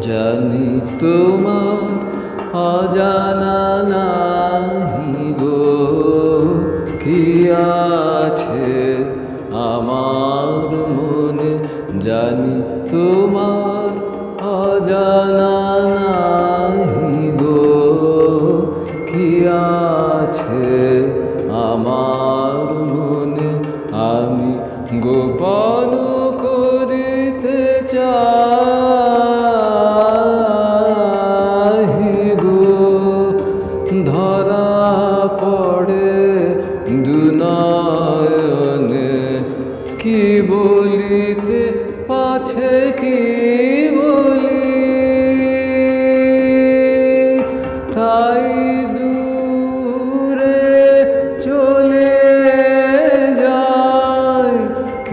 জানি তোমার অজানা নাহি গো কি আছে আমার মনে? জানি তোমার অজানা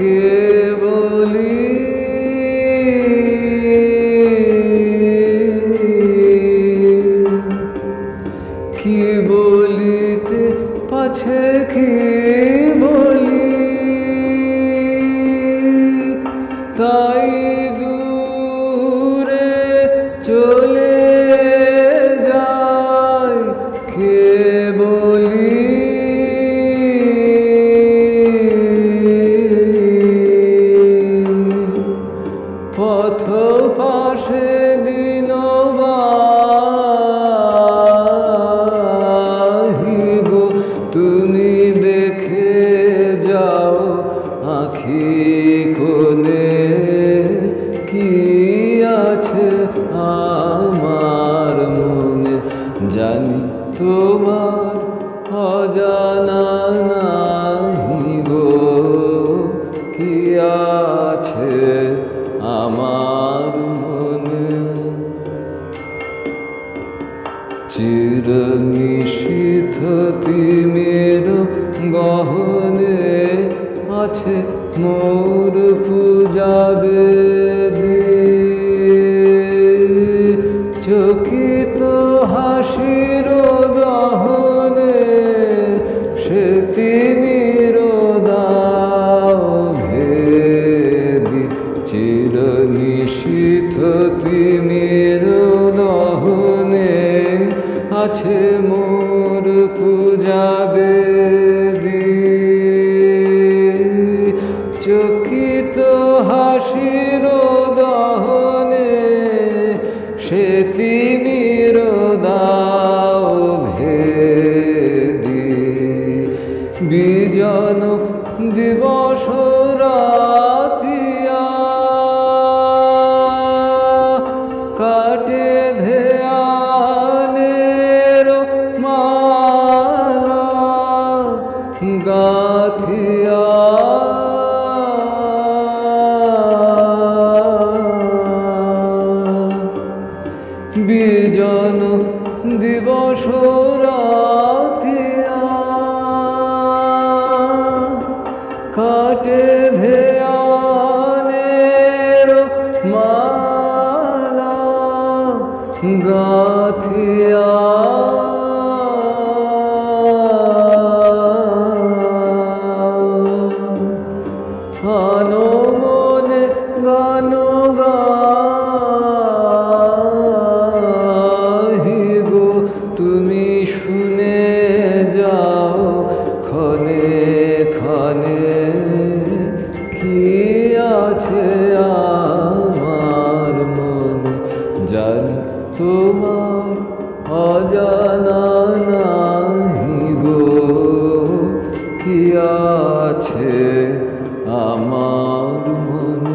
কে বলি কি বলিতে পাছে কি? পথ পাশে গো, তুমি দেখে যাও আখি কোনে কি আছে আমার মনে। জানি তোমার অজানা নিশীথ তিমির গহনে আছে মোর পূজাবে চকিত হাসির আছে মোর পূজাবে চকিত হাসির দহনে সে माला गाथिया। তোমার অজানা নাহি গো। কি আছে আমার মন?